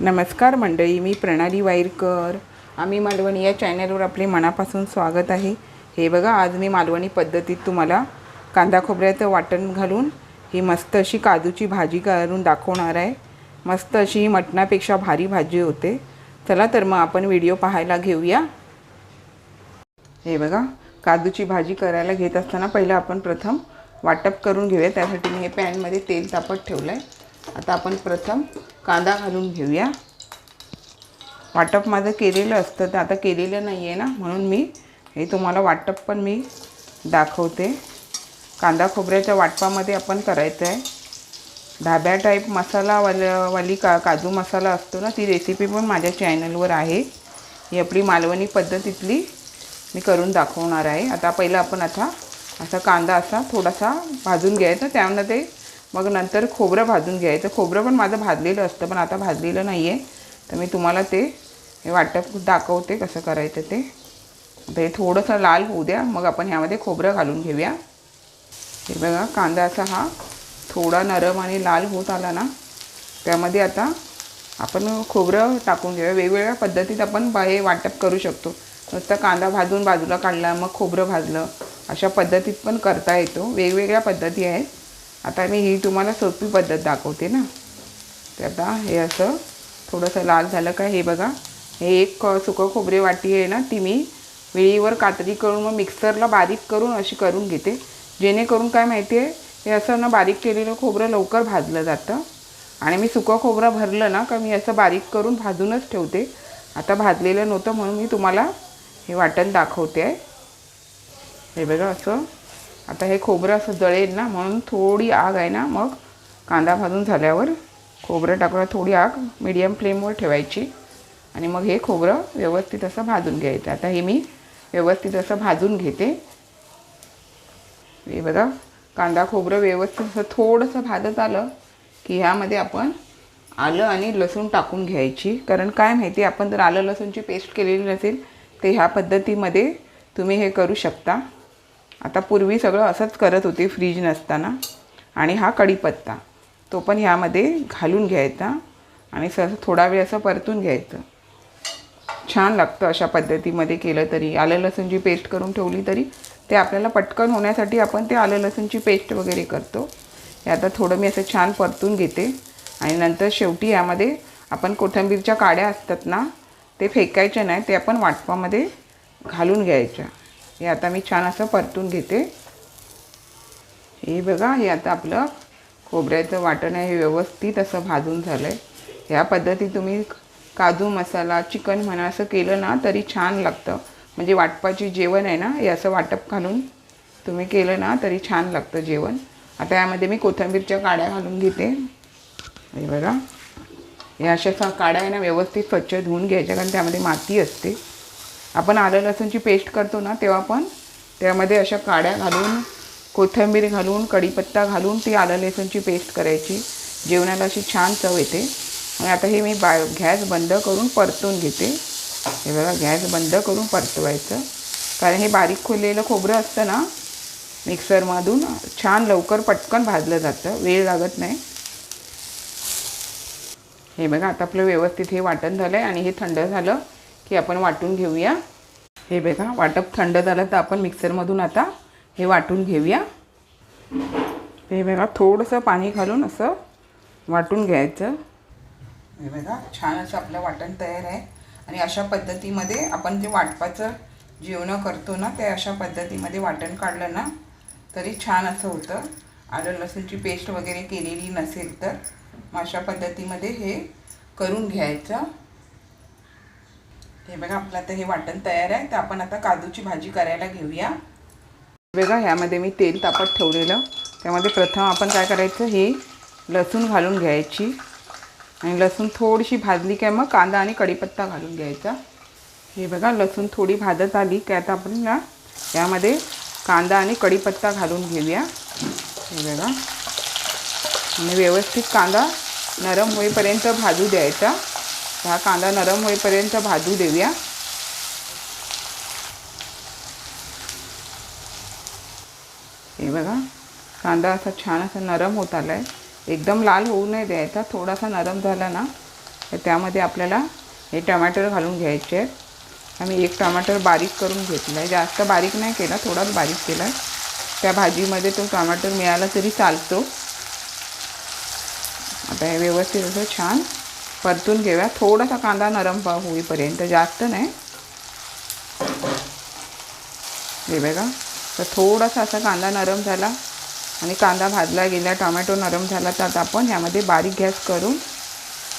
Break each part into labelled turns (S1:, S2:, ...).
S1: नमस्कार मंडळी मी प्रणाली वाईरकर. आम्ही मालवणी या चॅनलवर आपले मनापासून स्वागत आहे. हे बघा आज मी मालवणी पद्धतीत तुम्हाला कांदा खोबऱ्याचं वाटण घालून ही मस्त अशी काजूची भाजी करून दाखवणार आहे. मस्त अशी ही मटणापेक्षा भारी भाजी होते. चला तर मग आपण व्हिडिओ पाहायला घेऊया. हे बघा काजूची भाजी करायला घेत असताना पहिलं आपण प्रथम वाटप करून घेऊया. त्यासाठी मी हे पॅनमध्ये तेल तापत ठेवलं आहे आता आपण प्रथम कांदा घालून घेऊया. वाटप माझं केलेलं असतं तर आता केलेलं नाही आहे ना म्हणून मी हे तुम्हाला वाटप पण मी दाखवते. कांदा खोबऱ्याच्या वाटपामध्ये आपण करायचं आहे ढाब्या टाईप मसालावाल वाली का काजू मसाला असतो ना ती रेसिपी पण माझ्या चॅनलवर आहे. ही आपली मालवणी पद्धतीतली मी करून दाखवणार आहे. आता पहिलं आपण आता असा कांदा असा थोडासा भाजून घ्यायचा त्यामध्ये मग नंतर खोबरं भाजून घ्यायचं. खोबरं पण माझं भाजलेलं असतं पण आता भाजलेलं नाही आहे तर मी तुम्हाला ते हे वाटप दाखवते कसं करायचं ते. आता हे थोडंसं लाल होऊ द्या. मग आपण ह्यामध्ये खोबरं घालून घेऊया. हे बघा कांदा असा हा थोडा नरम आणि लाल होत आला ना त्यामध्ये आता आपण खोबरं टाकून घेऊया. वेगवेगळ्या पद्धतीत आपण बा- हे वाटप करू शकतो. नुसतं कांदा भाजून बाजूला काढला मग खोबरं भाजलं. अशा पद्धतीत पण करता येतो. वेगवेगळ्या पद्धती आहेत. आता मी ही तुम्हाला सोपी पद्धत दाखवते ना. तर आता हे असं थोडंसं लाल झालं का हे बघा. हे एक सुकं खोबरे वाटी आहे ना ती मी वेळीवर कातरी करून मग मिक्सरला बारीक करून अशी करून घेते. जेणेकरून काय माहिती आहे हे असं ना बारीक केलेलं खोबरं लवकर भाजलं जातं. आणि मी सुकं खोबरं भरलं ना का मी असं बारीक करून भाजूनच ठेवते. आता भाजलेलं नव्हतं म्हणून मी तुम्हाला हे वाटण दाखवते. आहे हे बघा असं. आता हे खोबरं असं जळेल ना म्हणून थोडी आग आहे ना मग कांदा भाजून झाल्यावर खोबरं टाकून थोडी आग मीडियम फ्लेमवर ठेवायची. आणि मग हे खोबरं व्यवस्थित असं भाजून घ्यायचं. आता हे मी व्यवस्थित असं भाजून घेते. हे बघा कांदा खोबरं व्यवस्थित असं थोडंसं भाजत आलं की ह्यामध्ये आपण आलं आणि लसूण टाकून घ्यायची. कारण काय माहिती आपण जर आलं लसूणची पेस्ट केलेली नसेल ते ह्या पद्धतीमध्ये तुम्ही हे करू शकता. आता पूर्वी सगळं असंच करत होते फ्रीज नसताना. आणि हा कढीपत्ता. तो पण ह्यामध्ये घालून घ्यायचा आणि स थोडा वेळ असं परतून घ्यायचं. छान लागतं अशा पद्धतीमध्ये केलं तरी. आलं लसूणची पेस्ट करून ठेवली तरी ते आपल्याला पटकन होण्यासाठी आपण ते आलं लसूणची पेस्ट वगैरे करतो. हे आता थोडं मी असं छान परतून घेते. आणि नंतर शेवटी यामध्ये आपण कोथिंबीरच्या काड्या असतात ना ते फेकायच्या नाही ते आपण वाटपामध्ये घालून घ्यायच्या. हे आता मी छान असं परतून घेते. हे बघा हे आता आपलं खोबऱ्याचं वाटण आहे हे व्यवस्थित असं भाजून झालं आहे ह्या पद्धतीत तुम्ही काजू मसाला चिकन म्हणा असं केलं ना तरी छान लागतं. म्हणजे वाटपाची जेवण आहे ना हे असं वाटप घालून तुम्ही केलं ना तरी छान लागतं जेवण. आता यामध्ये मी कोथिंबीरच्या काड्या घालून घेते. हे बघा. हे अशा काड्या आहे ना व्यवस्थित स्वच्छ धुवून घ्यायच्या कारण त्यामध्ये माती असते. आपण आलं लसूणची पेस्ट करतो ना तेव्हा पण त्यामध्ये अशा काड्या घालून कोथिंबीर घालून कढीपत्ता घालून ती आलं लसूणची पेस्ट करायची. जेवणाला अशी छान चव येते. आणि आता हे मी बा गॅस बंद करून परतून घेते. हे बघा गॅस बंद करून परतवायचं. कारण हे बारीक खोललेलं खोबरं असतं ना मिक्सरमधून छान लवकर पटकन भाजलं जातं. वेळ लागत नाही. हे बघा आता आपलं व्यवस्थित हे वाटण झालं आहे आणि हे थंड झालं. की आपण वाटून घेऊया. हे बघा वाटप थंड झालं तर आपण मिक्सरमधून आता हे वाटून घेऊया. हे बघा थोडंसं पाणी घालून असं वाटून घ्यायचं. हे बघा छान असं आपलं वाटण तयार आहे. आणि अशा पद्धतीमध्ये आपण जे वाटपाचं जेवणं करतो ना ते अशा पद्धतीमध्ये वाटण काढलं ना तरी छान असं होतं. आलं लसूणची पेस्ट वगैरे केलेली नसेल तर मग अशा पद्धतीमध्ये हे करून घ्यायचं. हे बघा आपलं आता हे वाटण तयार आहे. तर आपण आता काजूची भाजी करायला घेऊया. बघा ह्यामध्ये मी तेल तापत ठेवलेलं. त्यामध्ये प्रथम आपण काय करायचं हे लसूण घालून घ्यायची. आणि लसूण थोडीशी भाजली काय मग कांदा आणि कढीपत्ता घालून घ्यायचा. हे बघा लसूण थोडी भाजत आली काय आता आपण ना यामध्ये कांदा आणि कढीपत्ता घालून घेऊया. हे बघा. आणि व्यवस्थित कांदा नरम होईपर्यंत भाजू द्यायचा. हा कांदा नरम होईपर्यंत भाजू देऊया. हे बघा कांदा असा छान असा नरम होत आला आहे एकदम लाल होऊ नाही द्यायचा थोडासा नरम झाला ना तर त्यामध्ये आपल्याला हे टमाटर घालून घ्यायचे आहेत. आम्ही एक टमाटर बारीक करून घेतलं आहे जास्त बारीक नाही केला थोडाच बारीक केला आहे त्या भाजीमध्ये तो टमाटर मिळाला तरी चालतो. आता हे व्यवस्थित असं छान परतून घेऊया. थोडासा कांदा नरम पा होईपर्यंत. जास्त नाही. हे बघा. तर थोडासा असा कांदा नरम झाला. आणि कांदा भाजला गेला. टोमॅटो नरम झाला. तर आता आपण ह्यामध्ये बारीक गॅस करून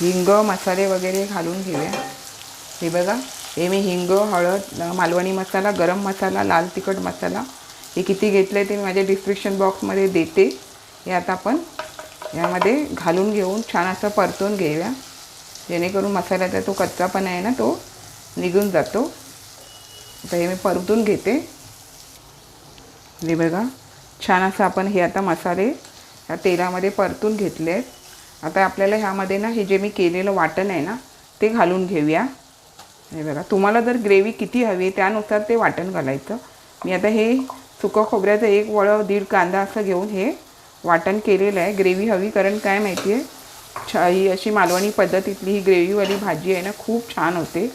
S1: हिंग मसाले वगैरे घालून घेऊया. हे बघा. हे मी हिंग हळद मालवणी मसाला गरम मसाला लाल तिखट मसाला हे किती घेतले ते मी माझ्या डिस्क्रिप्शन बॉक्समध्ये देते. हे आता आपण यामध्ये घालून घेऊन छान असं परतून घेऊया. जेणेकरून मसाल्याचा तो कच्चापणा आहे ना तो निघून जातो. आता हे मी परतून घेते. हे बघा छान असं आपण हे आता मसाले या तेलामध्ये परतून घेतले आहेत. आता आपल्याला ह्यामध्ये ना हे जे मी केलेलं वाटण आहे ना ते घालून घेऊया. हे बघा तुम्हाला जर ग्रेव्ही किती हवी आहे त्यानुसार ते वाटण घालायचं. मी आता हे सुकं खोबऱ्याचं एक वळं दीड कांदा असं घेऊन हे वाटण केलेलं आहे. ग्रेव्ही हवी कारण काय माहिती आहे छा ही अशी मालवणी पद्धतीतली ही ग्रेव्हीवाली भाजी आहे ना खूप छान होते.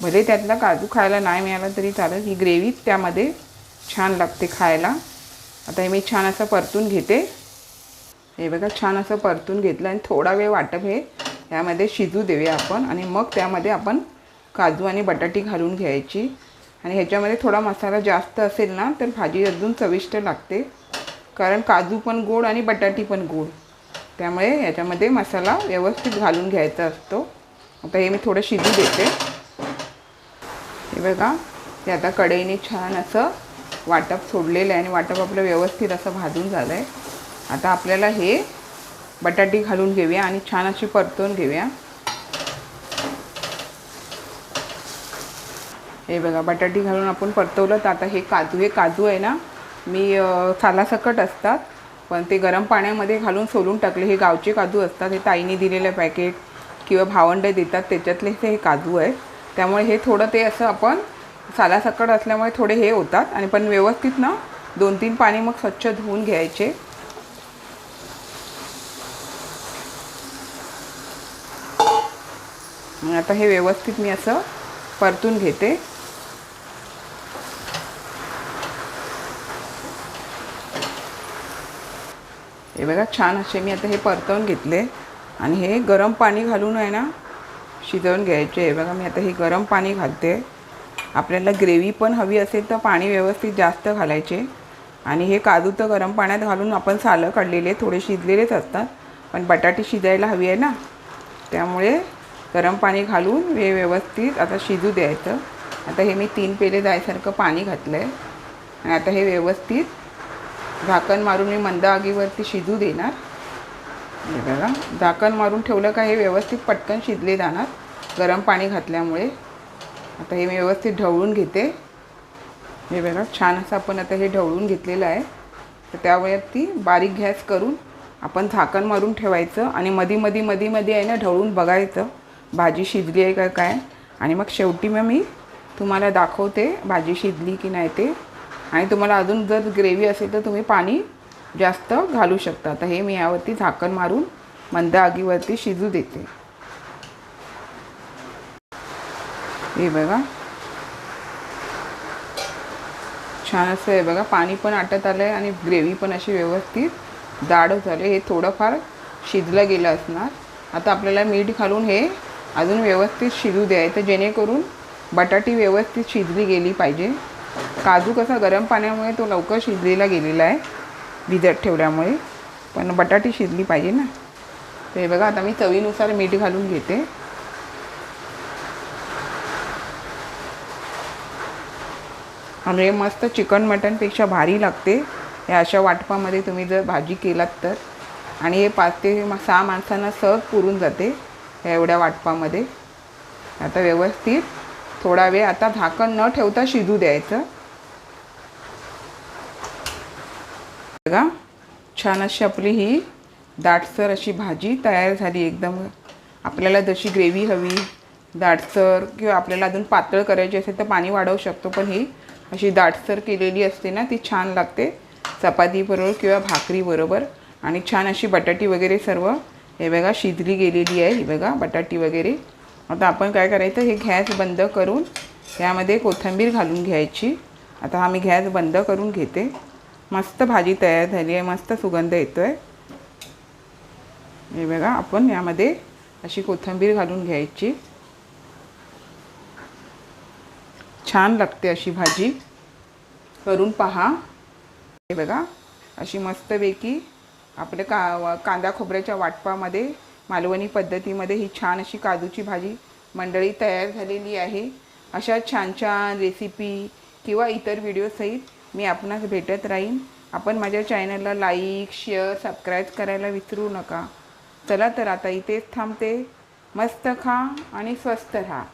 S1: भले त्यातला काजू खायला नाही मिळाला तरी चालेल. ही ग्रेव्ही त्यामध्ये छान लागते खायला. आता हे मी छान असं परतून घेते. हे बघा छान असं परतून घेतलं आणि थोडा वेळ वाटप हे यामध्ये शिजू देऊया आपण आणि मग त्यामध्ये आपण काजू आणि बटाटी घालून घ्यायची. आणि ह्याच्यामध्ये थोडा मसाला जास्त असेल ना तर भाजी अजून चविष्ट लागते. कारण काजू पण गोड आणि बटाटी पण गोड. त्यामुळे याच्यामध्ये मसाला व्यवस्थित घालून घ्यायचा असतो. आता हे मी थोडं शिजू देते. हे बघा ते आता कढईने छान असं वाटप सोडलेलं आहे आणि वाटप आपलं व्यवस्थित असं भाजून झालं आहे आता आपल्याला हे बटाटी घालून घेऊया आणि छान अशी परतून घेऊया. हे बघा बटाटी घालून आपण परतवलं तर आता हे काजू हे काजू आहे ना मी सालासकट असतात. पण ते गरम पाण्यामध्ये घालून सोलून टाकले. हे गावचे काजू असतात हे ताईने दिलेलं पॅकेट किंवा भावंड देतात त्याच्यातले हे काजू आहेत. त्यामुळे हे थोडं ते असं आपण सालासकट असल्यामुळे थोडे हे होतात आणि पण व्यवस्थित ना दोन तीन पाणी मग स्वच्छ धुवून घ्यायचे. आता हे व्यवस्थित मी असं परतून घेते. हे बघा छान असे मी आता हे परतवून घेतले. आणि हे गरम पाणी घालून आहे ना शिजवून घ्यायचे. हे बघा मी आता हे गरम पाणी घालते. आपल्याला ग्रेव्ही पण हवी असेल तर पाणी व्यवस्थित जास्त घालायचे. आणि हे काजू तर गरम पाण्यात घालून आपण सालं काढलेले थोडे शिजलेलेच असतात. पण बटाटे शिजायला हवी आहे ना. त्यामुळे गरम पाणी घालून हे व्यवस्थित आता शिजू द्यायचं. आता हे मी तीन पेले जायसारखं पाणी घातलं आहे आणि आता हे व्यवस्थित झाकण मारून मी मंद आगीवरती शिजू देणार. हे बघा झाकण मारून ठेवलं का हे व्यवस्थित पटकन शिजले जाणार. गरम पाणी घातल्यामुळे. आता हे मी व्यवस्थित ढवळून घेते. हे बघा छान असं आपण आता हे ढवळून घेतलेलं आहे. तर त्यावरती बारीक गॅस करून आपण झाकण मारून ठेवायचं आणि मधी मधी मधी मध्ये आहे ना ढवळून बघायचं. भाजी शिजली आहे का काय? आणि मग शेवटी मग मी तुम्हाला दाखवते भाजी शिजली की नाही ते. आणि तुम्हाला अजून जर ग्रेव्ही असेल तर तुम्ही पाणी जास्त घालू शकता. आता हे मी यावरती झाकण मारून मंद आगीवरती शिजू देते. हे बघा. छान असं आहे बघा पाणी पण आटत आलं आहे आणि ग्रेव्ही पण अशी व्यवस्थित जाड झाले. हे थोडंफार शिजलं गेलं असणार. आता आपल्याला मीठ घालून हे अजून व्यवस्थित शिजू द्यायचं जेणेकरून बटाटी व्यवस्थित शिजली गेली पाहिजे. काजू कसा गरम पाण्यामुळे तो लवकर शिजलेला गेलेला आहे भिजत ठेवल्यामुळे. पण बटाटी शिजली पाहिजे ना. ते हे बघा आता मी चवीनुसार मीठ घालून घेते. आणि हे मस्त चिकन मटनपेक्षा भारी लागते. या अशा वाटपामध्ये तुम्ही जर भाजी केलात तर. आणि हे पाच ते सहा माणसांना सहज पुरून जाते या एवढ्या वाटपामध्ये. आता व्यवस्थित थोडा वेळ आता झाकण न ठेवता शिजू द्यायचं. बघा. छान अशी आपली ही दाटसर अशी भाजी तयार झाली एकदम. आपल्याला जशी ग्रेव्ही हवी दाटसर किंवा आपल्याला अजून पातळ करायची असेल तर पाणी वाढवू शकतो पण ही अशी दाटसर केलेली असते ना ती छान लागते. चपातीबरोबर किंवा भाकरीबरोबर आणि छान अशी बटाटी वगैरे सर्व. हे बघा शिजली गेलेली आहे. ही बघा बटाटी वगैरे. आता आपण काय करायचं हे गॅस बंद करून यामध्ये कोथिंबीर घालून घ्यायची. आता हा मी गॅस बंद करून घेते. मस्त भाजी तयार झाली आहे मस्त सुगंध येतो आहे हे बघा आपण यामध्ये अशी कोथिंबीर घालून घ्यायची. छान लागते अशी भाजी. करून पहा. हे बघा अशी मस्तपैकी आपल्या का कांदा खोबऱ्याच्या वाटपामध्ये मालवणी पद्धतीमध्ये ही छान अशी काजूची भाजी मंडळी तयार झालेली आहे. अशा छान छान रेसिपी किंवा इतर व्हिडिओसहित मी आपणास भेटत राहीन. आपण माझ्या चॅनलला लाईक शेअर सबस्क्राईब करायला विसरू नका. चला तर आता इथेच थांबते. मस्त खा आणि स्वस्त राहा.